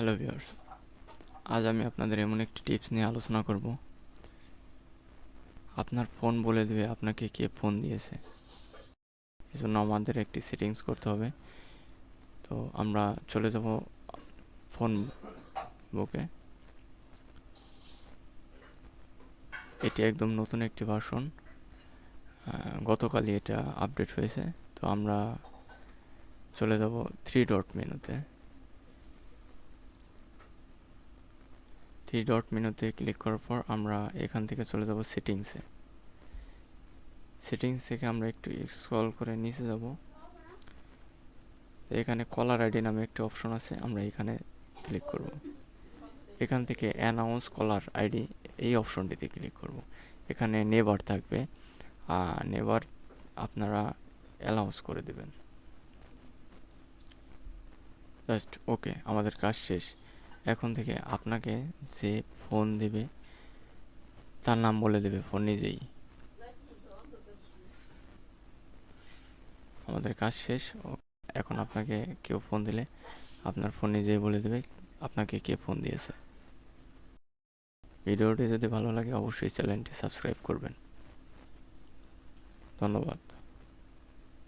Hello viewers আজ আমি আপনাদের এমন একটি টিপস নিয়ে আলোচনা করব। আপনার ফোন বলে দেবে আপনাকে কে ফোন দিয়েছে। এজন্য আমাদের একটি সেটিংস করতে হবে। তো আমরা চলে যাব ফোন বুকে এটি একদম নতুন একটি ভার্সন গতকালই এটা আপডেট হয়েছে। তো আমরা চলে যাব থ্রি ডট মেনুতে থ্রি ডট মেনুতে ক্লিক করার পর আমরা এখান থেকে চলে যাব সেটিংসে সেটিংস থেকে আমরা একটু স্ক্রল করে নিচে যাব। এখানে কলার আইডি নামে একটি অপশন আছে, আমরা এখানে ক্লিক করব। এখান থেকে অ্যানাউন্স কলার আইডি এই অপশনটিতে ক্লিক করব। এখানে নেবার থাকবে নেবার আপনারা অ্যালাউন্স করে দেবেন। জাস্ট ওকে আমাদের কাজ শেষ। এখন থেকে আপনাকে যে ফোন দেবে, তার নাম বলে দেবে, ফোন নিজেই। আমাদের কাজ শেষ এখন আপনাকে কেউ ফোন দিলে আপনার ফোন নিজেই বলে দেবে, আপনাকে কে ফোন দিয়েছে। ভিডিওটি যদি ভালো লাগে, অবশ্যই চ্যানেলটি সাবস্ক্রাইব করবেন। ধন্যবাদ।